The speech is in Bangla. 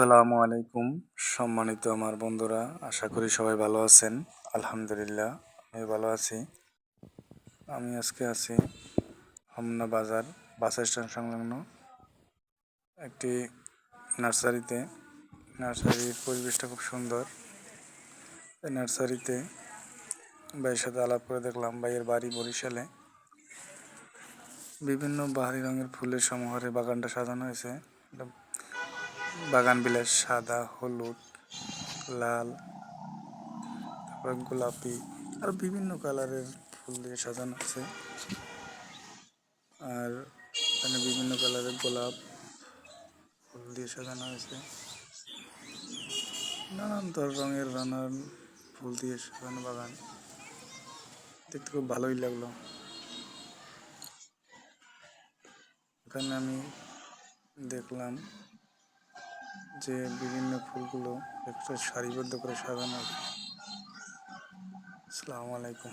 আসসালামু আলাইকুম, সম্মানিত আমার বন্ধুরা, আশা করি সবাই ভালো আছেন। আলহামদুলিল্লাহ আমি ভালো আছি। আমি আজকে আছি হোমনা বাজার বাস স্ট্যান্ড সংলগ্ন একটি নার্সারিতে। নার্সারির পরিবেশটা খুব সুন্দর। এই নার্সারিতে ভাইয়ের সাথে আলাপ করে দেখলাম, ভাইয়ের বাড়ি বরিশালে। বিভিন্ন বাহারি রঙের ফুলের সমাহারে বাগানটা সাজানো হয়েছে। এটা বাগান বিলাস সাদা, হলুদ, লাল, তারপর গোলাপি আর বিভিন্ন কালারের ফুল দিয়ে সাজানো আছে। আর এখানে বিভিন্ন কালারের গোলাপ ফুল দিয়ে সাজানো হয়েছে। নানান ধর রঙের নানান ফুল দিয়ে সাজানো বাগান। দেখতে খুব ভালোই লাগল। এখানে আমি দেখলাম যে বিভিন্ন ফুলগুলো একটা সারিবদ্ধ করে সাজানো। আসসালামু আলাইকুম